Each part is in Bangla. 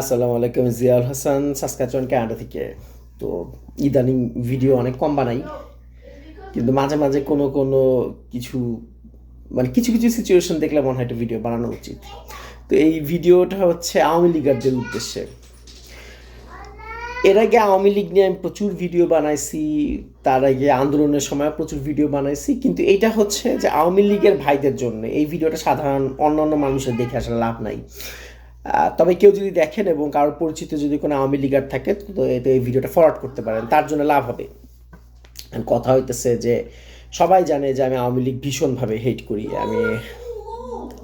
আসসালামু আলাইকুম জিয়াউল হাসান, সাসকাচন ক্যানাডা থেকে। তো ইদানিং ভিডিও অনেক কম বানাই, কিন্তু মাঝে মাঝে কোনো কোনো কিছু মানে কিছু কিছু সিচুয়েশন দেখলে মনে হয় একটা ভিডিও বানানো উচিত। তো এই ভিডিওটা হচ্ছে আওয়ামী লীগারদের উদ্দেশ্যে। এর আগে আওয়ামী লীগ নিয়ে আমি প্রচুর ভিডিও বানাইছি, তার আগে আন্দোলনের সময় প্রচুর ভিডিও বানাইছি, কিন্তু এটা হচ্ছে যে আওয়ামী লীগের ভাইদের জন্য এই ভিডিওটা সাধারণ অন্যান্য মানুষের দেখে আসলে লাভ নাই। তবে কেউ যদি দেখেন এবং কারোর পরিচিত যদি কোনো আওয়ামী লীগার থাকে, তো এতে এই ভিডিওটা ফরওয়ার্ড করতে পারেন। তার জন্য লাভ হবে। কথা হইতেছে যে, সবাই জানে যে আমি আওয়ামী লীগ ভীষণভাবে হেট করি। আমি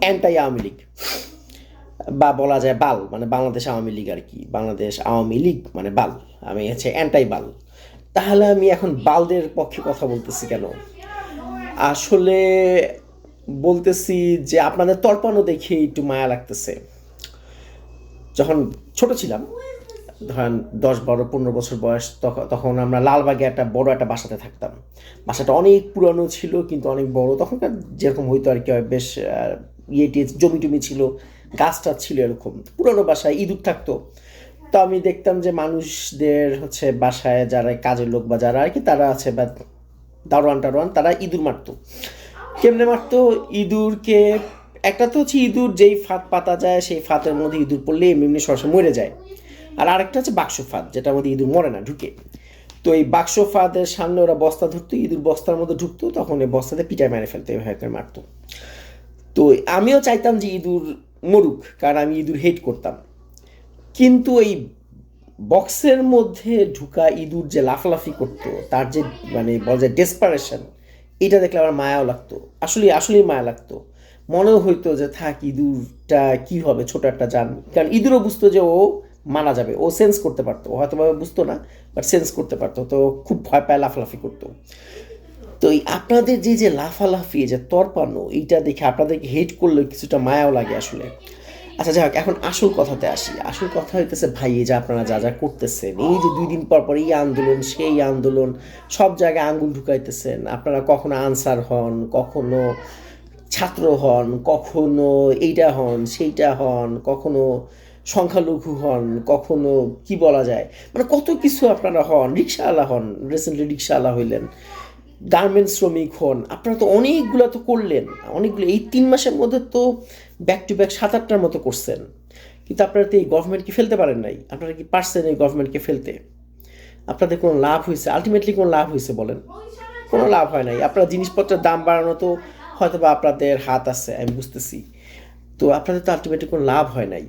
অ্যান্টাই আওয়ামী লীগ। বা বলা যায় বাল মানে বাংলাদেশ আওয়ামী লীগ আর কি। বাংলাদেশ আওয়ামী লীগ মানে বাল। আমি হচ্ছে অ্যান্টাই বাল। তাহলে আমি এখন বালদের পক্ষে কথা বলতেছি কেন? আসলে বলতেছি যে, আপনাদের তর্পানো দেখে একটু মায়া লাগতেছে। যখন ছোট ছিলাম, ধরেন দশ, বারো, পনেরো বছর বয়স তখন আমরা লালবাগে একটা বড় একটা বাসাতে থাকতাম। বাসাটা অনেক পুরানো ছিল, কিন্তু অনেক বড়। তখনকার যেরকম হইতো আর কি বেশ ইয়ে টিয়ে জমি টমি ছিল গাছ টাছ ছিল এরকম। পুরানো বাসায় ইঁদুর থাকতো। তো আমি দেখতাম যে মানুষদের হচ্ছে বাসায় যারা কাজের লোক বা যারা আর কি, তারা আছে বা দারোয়ান টারোয়ান তারা ইঁদুর মারতো। কেমনে মারতো? ইঁদুরকে একটা তো হচ্ছে ইঁদুর, যেই ফাঁদ পাতা যায়, সেই ফাঁদের মধ্যে ইঁদুর পড়লে এমনি এমনি সরাসরি মরে যায়। আর আরেকটা হচ্ছে বাক্স ফাঁদ, যেটার মধ্যে ইঁদুর মরে না, ঢুকে। তো এই বাক্স ফাঁদের সামনে ওরা বস্তা ধরতো, ইঁদুর বস্তার মধ্যে ঢুকতো, তখন এই বস্তাতে পিটায় মেরে ফেলতো, এভাবে করে মারতো। তো আমিও চাইতাম যে ইঁদুর মরুক, কারণ আমি ইঁদুর হেট করতাম। কিন্তু এই বক্সের মধ্যে ঢুকা ইঁদুর যে লাফালাফি করতো, তার যে মানে বলা যায় ডেসপারেশন এটা দেখলে আমার মায়াও লাগতো। আসলে আসলেই মায়া লাগতো। মনেও হইতো যে, থাক, ইঁদুরটা কি হবে? ছোট একটা যান কারণ ইঁদুরও বুঝতো যে, ও মারা যাবে। ও সেন্স করতে পারতো। ও হয়তো ভাবে বুঝতো না বাট সেন্স করতে পারতো। তো খুব ভয় পায়, লাফালাফি করতো। তো এই আপনাদের যে যে লাফালাফি যে তরপানো, এইটা দেখে আপনাদেরকে হেট করলে কিছুটা মায়াও লাগে আসলে। আচ্ছা যাই হোক, এখন আসল কথাতে আসি। আসল কথা হইতেছে, ভাই যে আপনারা যা যা করতেছেন, এই যে দুই দিন পর পর এই আন্দোলন, সেই আন্দোলন, সব জায়গায় আঙ্গুল ঢুকাইতেছেন। আপনারা কখনো আনসার হন, কখনো ছাত্র হন, কখনো এইটা হন, সেইটা হন, কখনো সংখ্যালঘু হন, কখনো কি বলা যায়? মানে কত কিছু আপনারা হন রিক্সাওয়ালা হন রিসেন্টলি রিক্সাওয়ালা হইলেন গার্মেন্টস শ্রমিক হন, আপনারা তো অনেকগুলো তো করলেন, অনেকগুলো, এই তিন মাসের মধ্যে তো ব্যাক টু ব্যাক সাত আটটার মতো করছেন। কিন্তু আপনারা তো এই গভর্নমেন্টকে ফেলতে পারেন নাই, আপনারা কি পারছেন এই গভর্নমেন্টকে ফেলতে? আপনাদের কোনো লাভ হয়েছে? আলটিমেটলি কোনো লাভ হয়েছে বলেন? কোনো লাভ হয় নাই। আপনার জিনিসপত্রের দাম বাড়ানো তো হয়তো বা আপনাদের হাত আছে, আমি বুঝতেছি। তো আপনাদের তো আলটিমেটলি কোনো লাভ হয় নাই।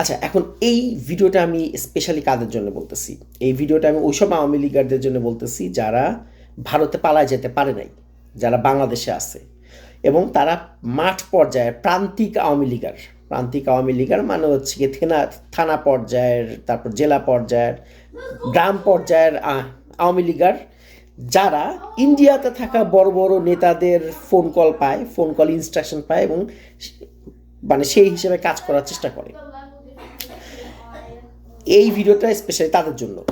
আচ্ছা এখন এই ভিডিওটা আমি স্পেশালি কাদের জন্য বলতেছি? এই ভিডিওটা আমি ওইসব আওয়ামী লীগারদের জন্য বলতেছি যারা ভারতে পালায় যেতে পারে নাই, যারা বাংলাদেশে আছে। এবং তারা মাঠ পর্যায়ের প্রান্তিক আওয়ামী লীগার। প্রান্তিক আওয়ামী লীগার মানে হচ্ছে কি থানা থানা পর্যায়ের, তারপর জেলা পর্যায়ের, গ্রাম পর্যায়ের আওয়ামী লীগার যারা ইন্ডিয়াতে থাকা বড় বড় নেতাদের ফোন কল পায় ফোন কল ইনস্ট্রাকশন পায় এবং মানে সেই হিসেবে কাজ করার চেষ্টা করে। এই ভিডিওটা স্পেশালি তাদের জন্য।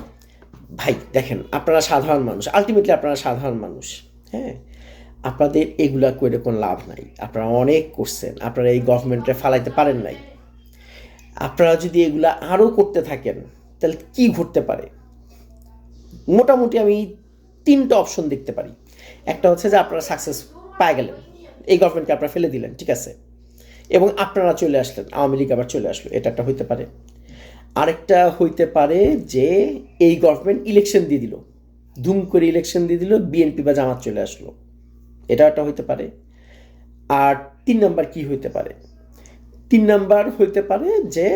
ভাই, দেখেন, আপনারা সাধারণ মানুষ। আলটিমেটলি আপনারা সাধারণ মানুষ হ্যাঁ? আপনাদের এগুলা করে কোনো লাভ নাই। আপনারা অনেক করছেন। আপনারা এই গভর্নমেন্টে ফালাইতে পারেন নাই। আপনারা যদি এগুলা আরও করতে থাকেন, তাহলে কি ঘটতে পারে? মোটামুটি আমি তিনটা অপশন দেখতে পারি। একটা হচ্ছে যে আপনারা সাকসেস পায় গেলেন, এই গভর্নমেন্টকে আপনারা ফেলে দিলেন, ঠিক আছে? এবং আপনারা চলে আসলেন, আওয়ামী লীগ আবার চলে আসলো, এটা একটা হইতে পারে। আরেকটা হইতে পারে যে এই গভর্নমেন্ট ইলেকশন দিয়ে দিল, ধুম করে ইলেকশন দিয়ে দিল বিএনপি বা জামাত চলে আসলো, এটা একটা হইতে পারে। আর তিন নাম্বার কি হইতে পারে? তিন নাম্বার হইতে পারে যে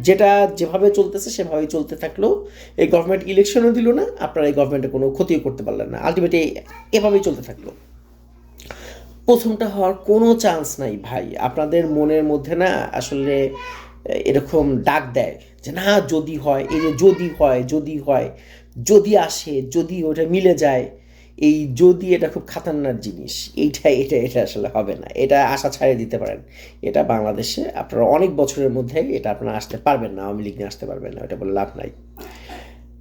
যেটা যেভাবে চলতেছে, সেভাবেই চলতে থাকল। এই গভর্নমেন্ট ইলেকশনও দিল না, আপনারা এই গভর্নমেন্টে কোনো ক্ষতিও করতে পারলেন না। আলটিমেটলি এভাবেই চলতে থাকল। প্রথমটা হওয়ার কোনো চান্স নাই ভাই। আপনাদের মনের মধ্যে না আসলে এরকম ডাক দেয় যে, না, যদি হয়, এই যে যদি হয় যদি হয়, যদি আসে, যদি ওটা মিলে যায় এই যদি এটা খুব খাতারনাক জিনিস, এইটা, এটা এটা আসলে হবে না। এটা আশা ছাড়িয়ে দিতে পারেন। এটা বাংলাদেশে আপনারা অনেক বছরের মধ্যে এটা আপনারা আসতে পারবেন না, আওয়ামী লীগ নিয়ে আসতে পারবেন না এটা বলে লাভ নাই।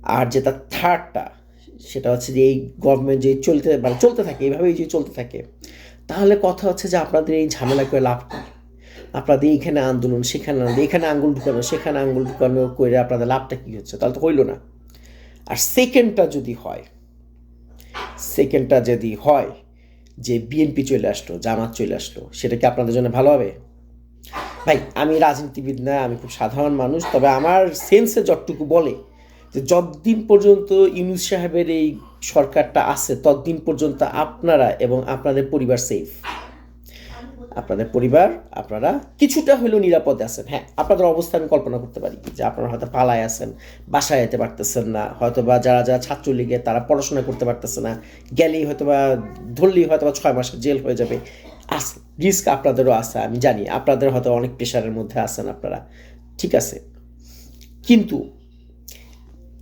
আর যেটা থার্ডটা সেটা হচ্ছে যে এই গভর্নমেন্ট যে চলতে মানে চলতে থাকে, এইভাবেই যে চলতে থাকে, তাহলে কথা হচ্ছে যে আপনাদের এই ঝামেলা করে লাভ কী? আপনাদের এইখানে আন্দোলন, সেখানে আন্দোলন, এখানে আঙ্গুল ঢুকানো, সেখানে আঙ্গুল ঢুকানো করে আপনাদের লাভটা কী হচ্ছে? তাহলে তো হইল না। আর সেকেন্ডটা যদি হয় সেকেন্ডটা যদি হয়, যে বিএনপি চলে আসলো, জামাত চলে আসলো, সেটা কি আপনাদের জন্য ভালো হবে? ভাই, আমি রাজনীতিবিদ না, আমি খুব সাধারণ মানুষ, তবে আমার সেন্সে যতটুকু বলে, যে যতদিন পর্যন্ত ইউনুস সাহেবের এই সরকারটা আছে, ততদিন পর্যন্ত আপনারা এবং আপনাদের পরিবার সেফ আপনাদের পরিবার, আপনারা কিছুটা হলেও নিরাপদে আছেন। হ্যাঁ আপনাদের অবস্থা আমি কল্পনা করতে পারি যে আপনারা হয়তো পালায় আছেন, বাসায় যেতে পারতেছেন না হয়তো বা যারা যারা ছাত্রলীগে, তারা পড়াশোনা করতে পারতেছে না, গেলেই হয়তো বা ধরলেই হয়তো বা ছয় মাসের জেল হয়ে যাবে। আস, রিস্ক আপনাদেরও আছে, আমি জানি। আপনাদের হয়তো অনেক প্রেশারের মধ্যে আছেন আপনারা। ঠিক আছে। কিন্তু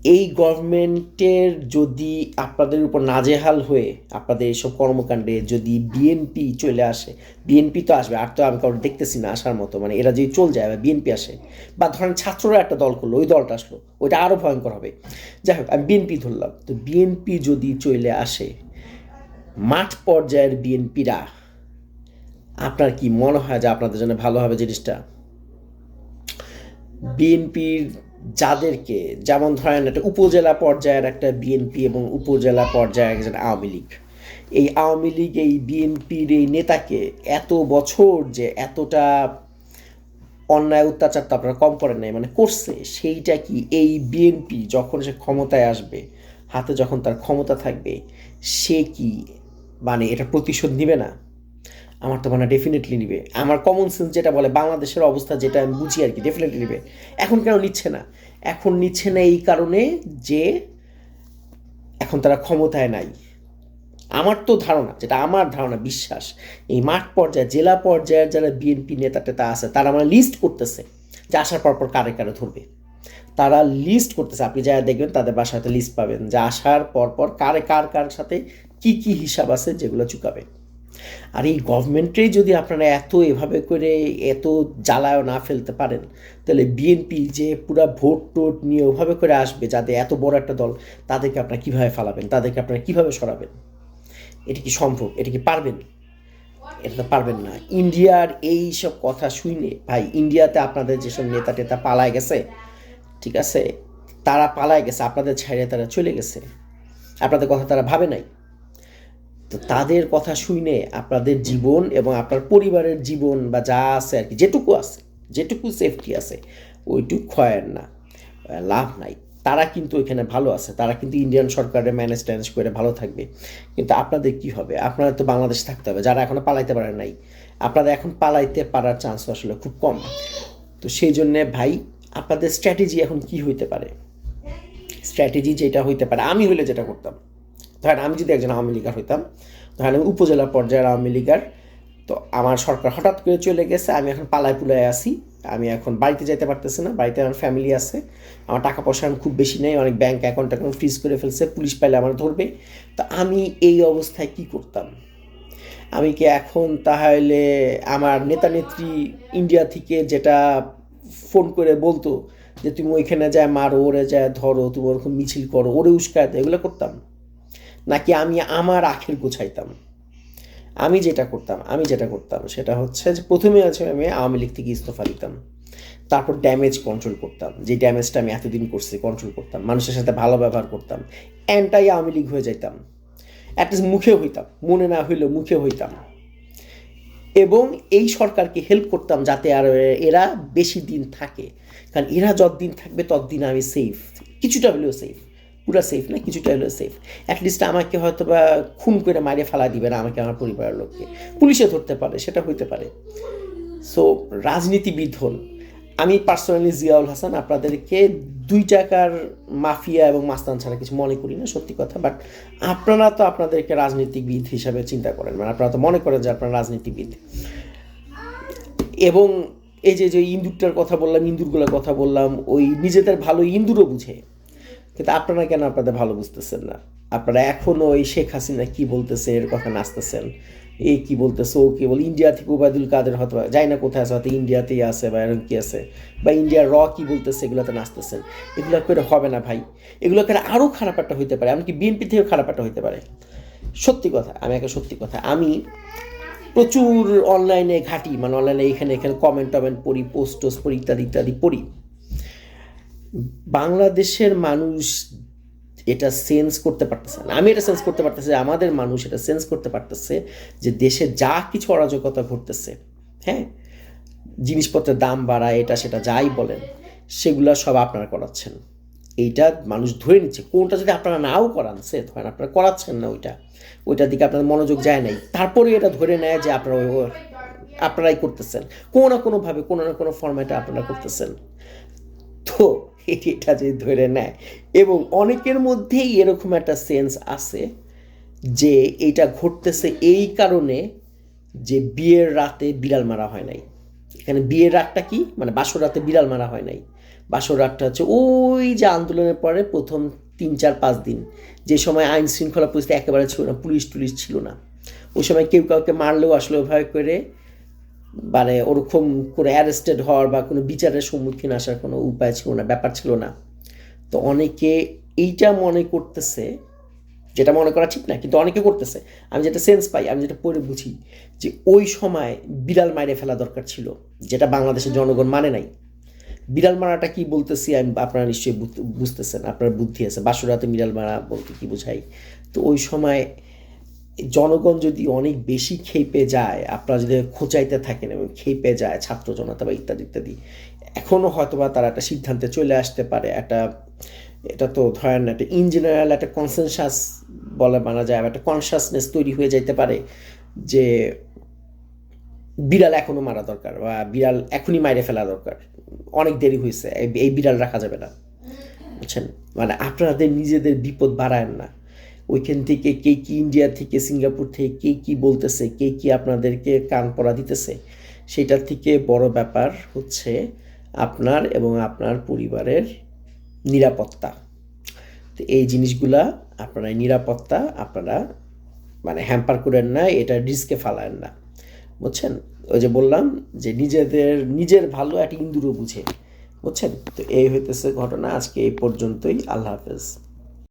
এই গভর্নমেন্টের যদি আপনাদের উপর নাজেহাল হয়ে আপনাদের এইসব কর্মকাণ্ডে যদি বিএনপি চলে আসে বিএনপি তো আসবে, আর তো আমি কারও দেখতেছি না আসার মতো মানে এরা যদি চল যায় বা বিএনপি আসে, বা ধরেন ছাত্ররা একটা দল করল, ওই দলটা আসলো, ওইটা আরও ভয়ঙ্কর হবে। যাই হোক, আমি বিএনপি ধরলাম, তো বিএনপি যদি চলে আসে, মাঠ পর্যায়ের বিএনপিরা আপনার কি মনে হয় যে আপনাদের জন্য ভালো হবে জিনিসটা? বিএনপির যাদেরকে, যেমন ধরেন একটা উপজেলা পর্যায়ের একটা বিএনপি এবং উপজেলা পর্যায়ের একজন আওয়ামী লীগ। এই আওয়ামী লীগ, এই বিএনপির এই নেতাকে এত বছর যে এতটা অন্যায় অত্যাচার তো আপনারা কম করেন নাই মানে করছে, সেইটা কি এই বিএনপি যখন সে ক্ষমতায় আসবে, হাতে যখন তার ক্ষমতা থাকবে, সে কি মানে এটা প্রতিশোধ নিবে না? আমার তো মানে ডেফিনেটলি নিবে। আমার কমন সেন্স যেটা বলে, বাংলাদেশের অবস্থা যেটা আমি বুঝি আর কি ডেফিনেটলি নিবে। এখন কেন নিচ্ছে না? এখন নিচ্ছে না এই কারণে যে এখন তারা ক্ষমতায় নাই। আমার তো ধারণা, যেটা আমার ধারণা, বিশ্বাস, এই মাঠ পর্যায়ে, জেলা পর্যায়ের যারা বিএনপি নেতা টেতা আছে, তারা মানে লিস্ট করতেছে যে আসার পর পর কারে কারে ধরবে। তারা লিস্ট করতেছে, আপনি যারা দেখবেন তাদের বাসায় লিস্ট পাবেন যে আসার পর পর কারে কার কার সাথে কি কি হিসাব আছে যেগুলো চুকাবে। আর এই গভর্নমেন্টেই যদি আপনারা এত এভাবে করে এত জ্বালায় না ফেলতে পারেন, তাহলে বিএনপি যে পুরা ভোট টোট নিয়ে ওভাবে করে আসবে যাদের এত বড় একটা দল, তাদেরকে আপনারা কীভাবে ফালাবেন? তাদেরকে আপনারা কীভাবে সরাবেন? এটা কি সম্ভব? এটা কি পারবেন? এটা তো পারবেন না। ইন্ডিয়ার এই সব কথা শুনে ভাই, ইন্ডিয়াতে আপনাদের যেসব নেতা টেতা পালায় গেছে, ঠিক আছে? তারা পালায় গেছে, আপনাদের ছেড়ে তারা চলে গেছে। আপনাদের কথা তারা ভাবে নাই। তো তাদের কথা শুনে আপনাদের জীবন এবং আপনার পরিবারের জীবন বা যা আছে আর কি, যেটুকু আছে, যেটুকু সেফটি আছে, ওইটুকু ক্ষয়ের না লাভ নাই। তারা কিন্তু এখানে ভালো আছে, তারা কিন্তু ইন্ডিয়ান সরকারের ম্যানেজ ট্যানেজ করে ভালো থাকবে। কিন্তু আপনাদের কি হবে? আপনারা তো বাংলাদেশ থাকতে হবে, যারা এখনও পালাইতে পারে নাই। আপনাদের এখন পালাইতে পারার চান্স আসলে খুব কম। তো সেই জন্যে ভাই, আপনাদের স্ট্র্যাটেজি এখন কি হইতে পারে? স্ট্র্যাটেজি যেটা হইতে পারে, আমি হইলে যেটা করতাম। ধরেন আমি যদি একজন আওয়ামী লীগার হইতাম ধরেন আমি উপজেলা পর্যায়ের আওয়ামী লীগার, তো আমার সরকার হঠাৎ করে চলে গেছে, আমি এখন পালায় পুলায় আসি আমি এখন বাড়িতে যেতে পারতেছি না, বাড়িতে আমার ফ্যামিলি আছে, আমার টাকা পয়সা খুব বেশি নেই, অনেক ব্যাঙ্ক অ্যাকাউন্ট এখন ফ্রিজ করে ফেলছে, পুলিশ পাইলে আমার ধরবে, তো আমি এই অবস্থায় কি করতাম? আমি কি এখন তাহলে আমার নেতা নেত্রী ইন্ডিয়া থেকে যেটা ফোন করে বলতো যে, তুমি ওইখানে যায়, মারো, ওরে যায়, ধরো, তুমি ওরকম মিছিল করো, ওরে উস্কায় এগুলো করতাম। নাকি আমি আমার আখের গোছাইতাম? আমি যেটা করতাম, আমি যেটা করতাম, সেটা হচ্ছে যে প্রথমে আছে আমি আওয়ামী লীগ থেকে ইস্তফা দিতাম। তারপর ড্যামেজ কন্ট্রোল করতাম। যে ড্যামেজটা আমি এতদিন করছি কন্ট্রোল করতাম। মানুষের সাথে ভালো ব্যবহার করতাম। অ্যান্টাই আওয়ামী লীগ হয়ে যাইতাম। অ্যাটলিস্ট মুখে হইতাম। মনে না হইলেও মুখে হইতাম। এবং এই সরকারকে হেল্প করতাম যাতে আর এরা বেশি দিন থাকে। কারণ এরা যতদিন থাকবে, ততদিন আমি সেফ কিছুটা হলেও সেফ পুরা সেফ না, কিছুটা হলেও সেফ অ্যাটলিস্ট আমাকে হয়তো বা খুন করে মারিয়ে ফেলা দিবে না আমাকে, আমার পরিবারের লোককে। পুলিশে ধরতে পারে, সেটা হইতে পারে। সো রাজনীতিবিদ হল আমি পার্সোনালি জিয়াউল হাসান, আপনাদেরকে দুই টাকার মাফিয়া এবং মাস্তান ছাড়া কিছু মনে করি না, সত্যি কথা বাট আপনারা তো আপনাদেরকে রাজনীতিবিদ হিসাবে চিন্তা করেন মানে আপনারা তো মনে করেন যে আপনারা রাজনীতিবিদ। এবং এই যে যে ইন্দুরটার কথা বললাম, ইন্দুরগুলোর কথা বললাম, ওই নিজেদের ভালো ইন্দুরও বুঝে। কিন্তু আপনারা কেন আপনাদের ভালো বুঝতেছেন না? আপনারা এখনও ওই শেখ হাসিনা কি বলতেছে, এর কথা নাচতেছেন? এ কি বলতেছে, ও কি বল, ইন্ডিয়া থেকে উবায়দুল কাদের হয়তো যাই না কোথায় আছে, হয়তো ইন্ডিয়াতেই আছে বা এরকম কি আছে? বা ইন্ডিয়ার র কি বলতেছে, এগুলোতে নাচতেছেন। এগুলো করে হবে না ভাই। এগুলো করে আরও খারাপ একটা হইতে পারে, এমনকি বিএনপি থেকেও খারাপ একটা হইতে পারে। সত্যি কথা, আমি একটা সত্যি কথা, আমি প্রচুর অনলাইনে ঘাটি মানে অনলাইনে এখানে এখানে কমেন্ট টমেন্ট পড়ি পোস্ট টোস্ট পড়ি, ইত্যাদি ইত্যাদি পড়ি। বাংলাদেশের মানুষ এটা সেন্স করতে পারতেছে না। আমি এটা সেন্স করতে পারতেছি আমাদের মানুষ এটা সেন্স করতে পারতেছে যে দেশে যা কিছু অরাজকতা ঘটতেছে হ্যাঁ? জিনিসপত্রের দাম বাড়ায়, এটা সেটা যাই বলেন, সেগুলো সব আপনারা করাচ্ছেন। এইটা মানুষ ধরে নিচ্ছে। কোনটা যদি আপনারা নাও করান সে ধরেন আপনারা করাচ্ছেন না ওইটা, ওইটার দিকে আপনাদের মনোযোগ যায় নাই। তারপরে এটা ধরে নেয় যে আপনারা আপনারাই করতেছেন। কোনো না কোনোভাবে, কোনো না কোনো ফর্ম্যাটে আপনারা করতেছেন। তো এটি যে ধরে নেয়। এবং অনেকের মধ্যেই এরকম একটা সেন্স আছে যে এটা ঘটতেছে এই কারণে যে বিয়ের রাতে বিড়াল মারা হয় নাই। এখানে বিয়ের রাতটা কি? মানে বাসর রাতে বিড়াল মারা হয় নাই। বাসর রাতটা হচ্ছে ওই যে আন্দোলনের পরে প্রথম তিন, চার, পাঁচ দিন। যে সময় আইন শৃঙ্খলা পরিস্থিতি একেবারে ছিল না, পুলিশ টুলিশ ছিল না। ওই সময় কেউ কাউকে মারলেও আসলে ওইভাবে করে মানে ওরকম করে অ্যারেস্টেড হওয়ার বা কোনো বিচারের সম্মুখীন আসার কোনো উপায় ছিল না, ব্যাপার ছিল না। তো অনেকে এইটা মনে করতেছে, যেটা মনে করা ঠিক না, কিন্তু অনেকে করতেছে। আমি যেটা সেন্স পাই, আমি যেটা পড়ে বুঝি যে ওই সময় বিড়াল মাইরে ফেলা দরকার ছিল, যেটা বাংলাদেশের জনগণ মানে নাই। বিড়াল মারাটা কি বলতেছি আমি, আপনারা নিশ্চয়ই বুঝ- বুঝতেছেন, আপনার বুদ্ধি আছে। বাসুরাতে বিড়াল মারা বলতে কি বোঝাই তো ওই সময় জনগণ যদি অনেক বেশি খেপে যায় আপনারা যদি খোঁচাইতে থাকেন এবং খেপে যায় ছাত্র জনতা বা ইত্যাদি ইত্যাদি এখনও হয়তোবা তারা একটা সিদ্ধান্তে চলে আসতে পারে। একটা এটা তো ধরেন একটা ইন জেনারেল একটা কনসেনসাস বলে মানা যায় বা একটা কনসাসনেস তৈরি হয়ে যাইতে পারে যে বিড়াল এখনও মারা দরকার বা বিড়াল এখনই মাইরে ফেলা দরকার। অনেক দেরি হয়েছে এই- এই বিড়াল রাখা যাবে না। বুঝছেন? মানে আপনাদের নিজেদের বিপদ বাড়ায়েন না। ওইখান থেকে কে কি ইন্ডিয়া থেকে সিঙ্গাপুর থেকে কে কি বলতেছে, কে কি আপনাদেরকে কান পড়া দিতেছে সেটার থেকে বড় ব্যাপার হচ্ছে আপনার এবং আপনার পরিবারের নিরাপত্তা। তো এই জিনিসগুলা আপনারা নিরাপত্তা আপনারা মানে হ্যাম্পার করেন না, এটা রিস্কে ফালায়েন না। বুঝছেন? ওই যে বললাম যে নিজেদের, নিজের ভালো একটা ইন্দুরও বুঝে। বুঝছেন? তো এই হইতেছে ঘটনা। আজকে এই পর্যন্তই। আল্লাহ হাফেজ।